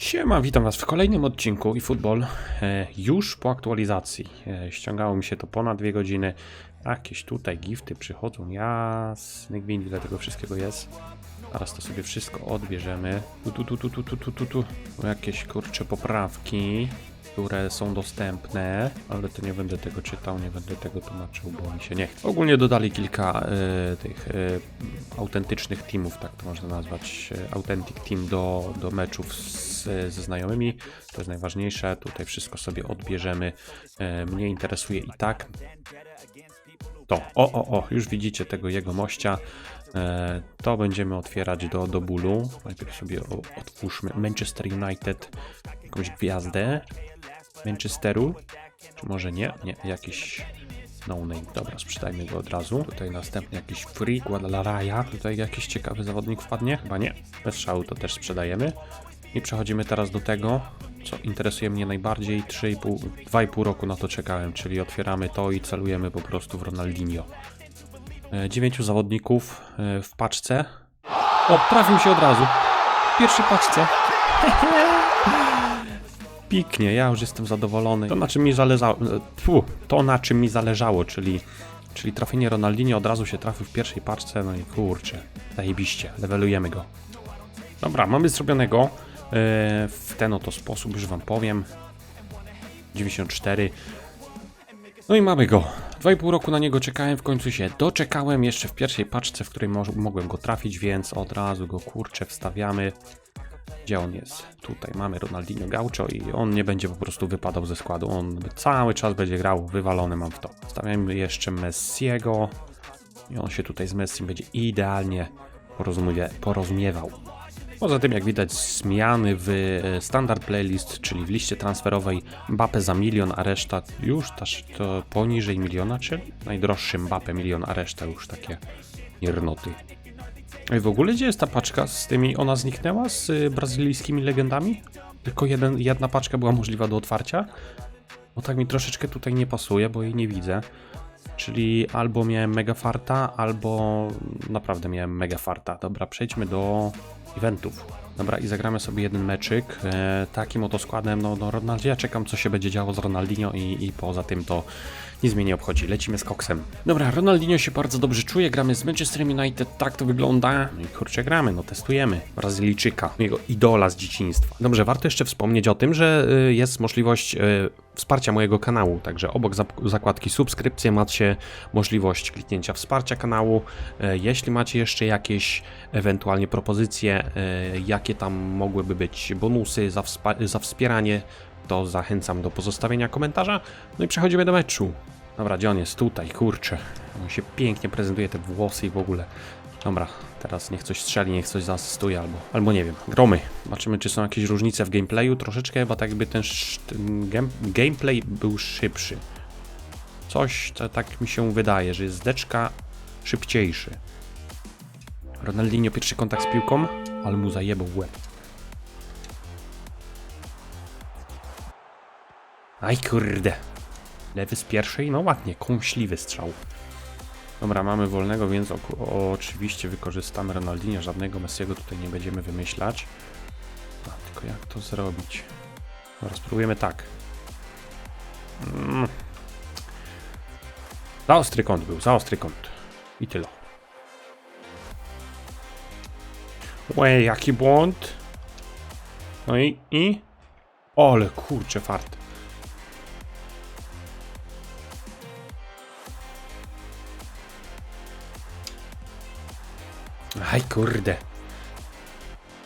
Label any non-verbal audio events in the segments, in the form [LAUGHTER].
Siema, witam Was w kolejnym odcinku i futbol e, już po aktualizacji. E, ściągało mi się to ponad dwie godziny. Jakieś tutaj gifty przychodzą, jasny gwint, ile tego wszystkiego jest. Teraz to sobie wszystko odbierzemy. Tu, tu, tu, tu, tu, tu, tu, tu. Jakieś kurcze poprawki które są dostępne, ale to nie będę tego czytał, nie będę tego tłumaczył, bo mi się nie chce. Ogólnie dodali kilka e, tych e, autentycznych teamów, tak to można nazwać, e, authentic team do, do meczów z, ze znajomymi. To jest najważniejsze. Tutaj wszystko sobie odbierzemy. E, mnie interesuje i tak to. O, o, o, już widzicie tego jego mościa. To będziemy otwierać do, do bólu. Najpierw sobie otwórzmy Manchester United, jakąś gwiazdę Manchesteru. Czy może nie? Nie, jakiś no name. Dobra, sprzedajmy go od razu. Tutaj następny jakiś free, Guadalajara. Tutaj jakiś ciekawy zawodnik wpadnie? Chyba nie. Bez szału to też sprzedajemy. I przechodzimy teraz do tego, co interesuje mnie najbardziej. 3,5, 2,5 roku na to czekałem, czyli otwieramy to i celujemy po prostu w Ronaldinho. E, Dziewięciu zawodników e, w paczce. O, trafił się od razu. W pierwszej paczce. [LAUGHS] Piknie, ja już jestem zadowolony. To na czym mi zależało, to na czym mi zależało, czyli, czyli trafienie Ronaldinho od razu się trafił w pierwszej paczce, no i kurczę, zajebiście, levelujemy go. Dobra, mamy zrobionego e, w ten oto sposób, już wam powiem. 94. No i mamy go. Dwa i pół roku na niego czekałem, w końcu się doczekałem jeszcze w pierwszej paczce, w której mo mogłem go trafić, więc od razu go kurczę wstawiamy. Gdzie on jest? Tutaj mamy Ronaldinho Gaucho i on nie będzie po prostu wypadał ze składu. On cały czas będzie grał, wywalony mam w to. Stawiamy jeszcze Messiego i on się tutaj z Messim będzie idealnie porozumie, porozumiewał. Poza tym, jak widać, zmiany w e, standard playlist, czyli w liście transferowej Mbappe za milion, a reszta już też to poniżej miliona, czyli najdroższy Mbappe milion, a reszta już takie miernoty. Ej, w ogóle gdzie jest ta paczka z tymi, ona zniknęła z y, brazylijskimi legendami? Tylko jeden, jedna paczka była możliwa do otwarcia? Bo tak mi troszeczkę tutaj nie pasuje, bo jej nie widzę. Czyli albo miałem mega farta, albo naprawdę miałem mega farta. Dobra, przejdźmy do eventów. Dobra, i zagramy sobie jeden meczyk. E, takim oto składem, no, no Ronaldinho, ja czekam co się będzie działo z Ronaldinho i, i poza tym to nic mnie nie obchodzi. Lecimy z koksem. Dobra, Ronaldinho się bardzo dobrze czuje, gramy z Manchester United, tak to wygląda. No i kurczę, gramy, no testujemy. Brazylijczyka, jego idola z dzieciństwa. Dobrze, warto jeszcze wspomnieć o tym, że y, jest możliwość y, wsparcia mojego kanału, także obok zakładki subskrypcje macie możliwość kliknięcia wsparcia kanału. E, Jeśli macie jeszcze jakieś ewentualnie propozycje, e, jakie tam mogłyby być bonusy za, za wspieranie, to zachęcam do pozostawienia komentarza. No i przechodzimy do meczu. Dobra, gdzie on jest? Tutaj, kurczę. On się pięknie prezentuje, te włosy i w ogóle. Dobra, teraz niech coś strzeli, niech coś zaasystuje albo, albo nie wiem. Gromy. Zobaczymy, czy są jakieś różnice w gameplayu. Troszeczkę chyba tak jakby ten, ten game, gameplay był szybszy. Coś to, tak mi się wydaje, że jest zdeczka szybciejszy. Ronaldinho pierwszy kontakt z piłką, ale mu zajebał łeb. Aj kurde. Lewy z pierwszej, no ładnie, kąśliwy strzał. Dobra, mamy wolnego, więc oczywiście wykorzystamy Ronaldinho, żadnego Messiego tutaj nie będziemy wymyślać. A, tylko jak to zrobić? Dobra, spróbujemy tak. Mm. Za ostry kąt był, za ostry kąt. I tyle. Łe, jaki błąd. No i, i? Ole, kurczę, fart. Aj kurde.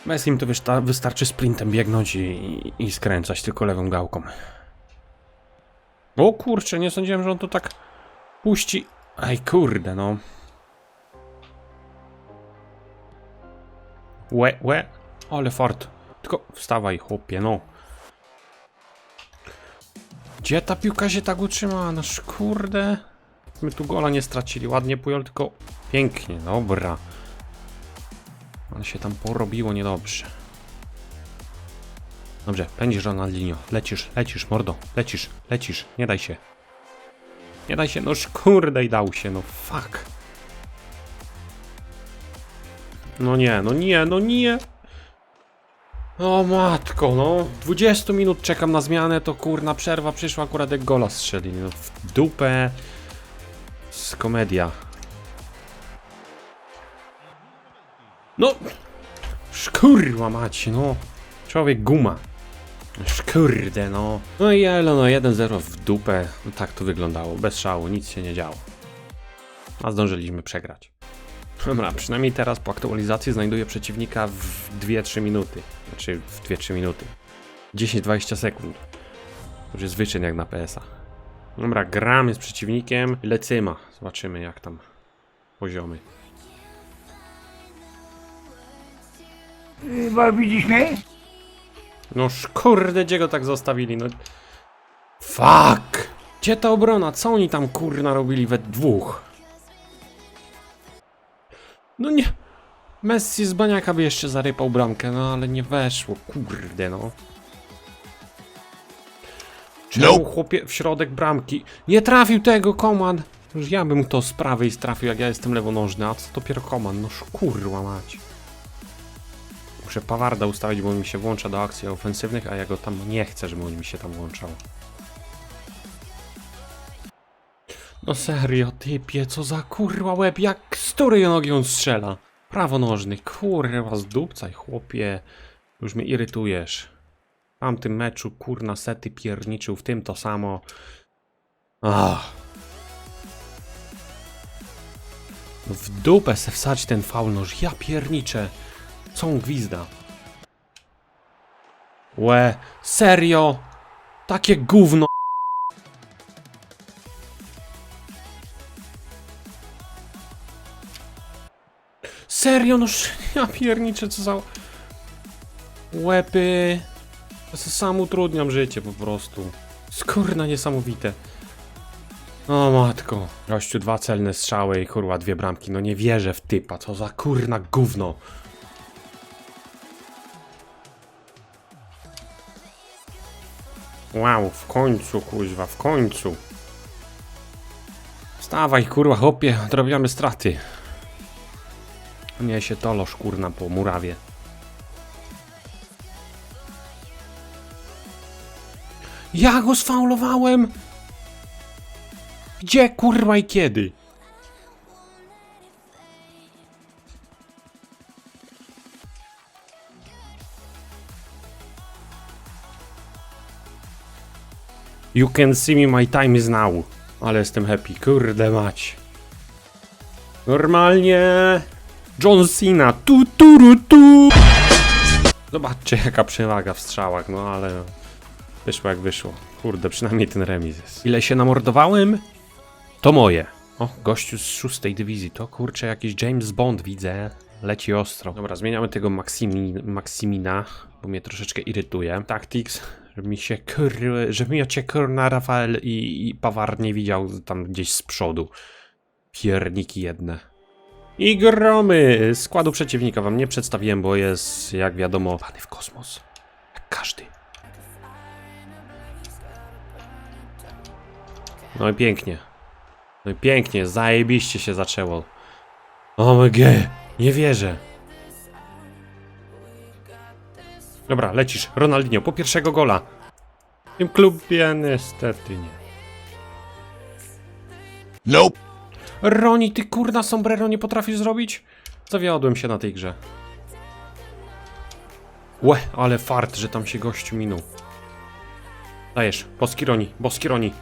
Messim to wysta- wystarczy sprintem biegnąć i, i, skręcać tylko lewą gałką. O kurczę, nie sądziłem, że on to tak puści. Aj kurde, no. Łe, łe. Ale fart. Tylko wstawaj, chłopie, no. Gdzie ta piłka się tak utrzyma? No kurde. My tu gola nie stracili. Ładnie Pujol, tylko pięknie, dobra. Ale się tam porobiło niedobrze. Dobrze, pędzisz Ronaldinho. Lecisz, lecisz, mordo. Lecisz, lecisz. Nie daj się. Nie daj się, no kurde i dał się, no fuck. No nie, no nie, no nie. O matko, no. 20 minut czekam na zmianę, to kurna przerwa przyszła akurat jak gola strzeli. No w dupę. Z komedia. No. Szkurła macie, no. Człowiek guma. Szkurde, no. No i elo, no 1-0 w dupę. No, tak to wyglądało, bez szału, nic się nie działo. A zdążyliśmy przegrać. Dobra, przynajmniej teraz po aktualizacji znajduję przeciwnika w 2-3 minuty. Znaczy w 2-3 minuty. 10-20 sekund. To już jest wyczyn jak na PS-a. Dobra, gramy z przeciwnikiem. Lecyma. Zobaczymy jak tam poziomy. Bo widzisz mnie? No kurde, gdzie go tak zostawili? No. Fuck! Gdzie ta obrona? Co oni tam kurna robili we dwóch? No nie. Messi z baniaka by jeszcze zarypał bramkę, no ale nie weszło, kurde no. Czemu chłopie w środek bramki? Nie trafił tego komand! Już ja bym to z prawej trafił, jak ja jestem lewonożny, a co dopiero komand? No kurwa mać. Muszę Pawarda ustawić, bo on mi się włącza do akcji ofensywnych, a ja go tam nie chcę, żeby on mi się tam włączał. No serio, typie, co za kurwa łeb, jak z której nogi on strzela? Prawonożny, kurwa, zdupcaj, chłopie. Już mnie irytujesz. W tamtym meczu, kurna, sety pierniczył, w tym to samo. Ach. W dupę se wsadź ten faul noż, ja pierniczę. Co on gwizda? Łe, serio? Takie gówno. Serio, noż, [LAUGHS] ja pierniczę, co za... Łepy. Sam utrudniam życie po prostu. Skurna niesamowite. O matko. Gościu dwa celne strzały i kurwa dwie bramki. No nie wierzę w typa, co za kurna gówno. Wow, w końcu, kuźwa, w końcu. Wstawaj, kurwa, chłopie, odrobiamy straty. Nie się toloż, kurna, po murawie. Ja go sfaulowałem! Gdzie, kurwa, i kiedy? You can see me, my time is now. Ale jestem happy, kurde mać. Normalnie. John Cena, tu tu ru, tu. Zobaczcie jaka przewaga w strzałach, no ale wyszło jak wyszło. Kurde, przynajmniej ten remis jest. Ile się namordowałem? To moje. O, gościu z szóstej dywizji, to kurczę jakiś James Bond widzę. Leci ostro. Dobra, zmieniamy tego Maksimi, Maksimina, bo mnie troszeczkę irytuje. Tactics, żeby mi się kur... żeby mnie cię kurna Rafael i, i Pawar nie widział tam gdzieś z przodu. Pierniki jedne. I gromy! Składu przeciwnika wam nie przedstawiłem, bo jest, jak wiadomo, pany w kosmos. Jak każdy. No i pięknie. No i pięknie, zajebiście się zaczęło. OMG, nie wierzę. Dobra, lecisz. Ronaldinho, po pierwszego gola. W tym klubie niestety nie. Nope. Roni, ty kurna sombrero nie potrafisz zrobić? Zawiodłem się na tej grze. Łe, ale fart, że tam się gościu minął. Dajesz, boski Roni, boski Roni.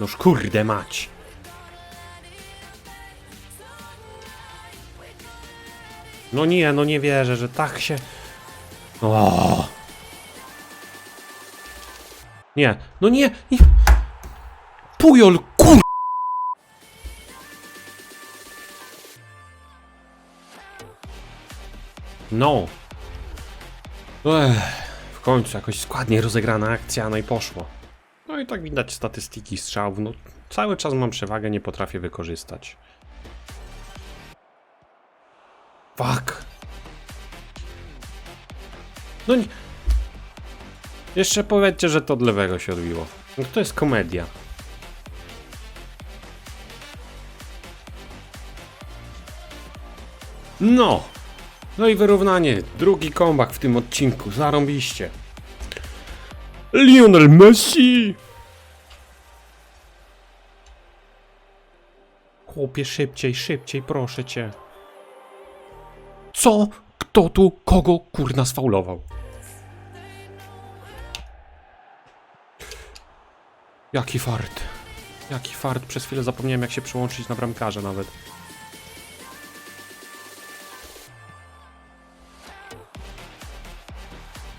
Noż kurde mać. No nie, no nie wierzę, że tak się... O. Nie, no nie, nie. Pujol, kur... No. Ech, w końcu jakoś składnie rozegrana akcja, no i poszło. No i tak widać statystyki strzałów, no cały czas mam przewagę, nie potrafię wykorzystać. Fuck. No nie... Jeszcze powiedzcie, że to od lewego się odbiło. No to jest komedia. No! No i wyrównanie. Drugi comeback w tym odcinku. Zarąbiście. Lionel Messi! Chłopie, szybciej, szybciej, proszę cię. Co? Kto tu kogo kurna sfaulował? Jaki fart. Jaki fart. Przez chwilę zapomniałem jak się przyłączyć na bramkarza nawet.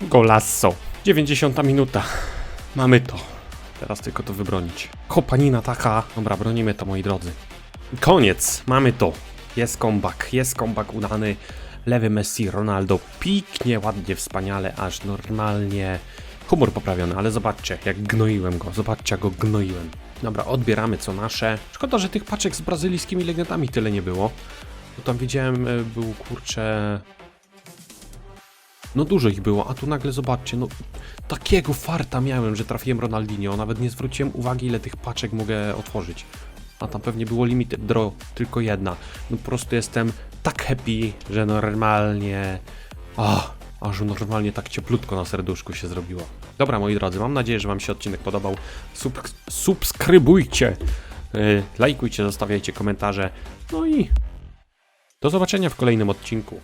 Golasso. 90 minuta. Mamy to. Teraz tylko to wybronić. Kopanina taka. Dobra, bronimy to moi drodzy. Koniec. Mamy to. Jest comeback. Jest comeback udany. Lewy Messi, Ronaldo. Piknie, ładnie, wspaniale, aż normalnie. Humor poprawiony, ale zobaczcie, jak gnoiłem go. Zobaczcie, jak go gnoiłem. Dobra, odbieramy co nasze. Szkoda, że tych paczek z brazylijskimi legendami tyle nie było. Bo tam widziałem, y, był kurczę. No dużo ich było, a tu nagle zobaczcie, no takiego farta miałem, że trafiłem Ronaldinho, nawet nie zwróciłem uwagi ile tych paczek mogę otworzyć. A tam pewnie było limited draw, tylko jedna. No po prostu jestem tak happy, że normalnie... Ah, aż normalnie tak cieplutko na serduszku się zrobiło. Dobra moi drodzy, mam nadzieję, że wam się odcinek podobał. Sub subskrybujcie, yy, lajkujcie, zostawiajcie komentarze. No i do zobaczenia w kolejnym odcinku.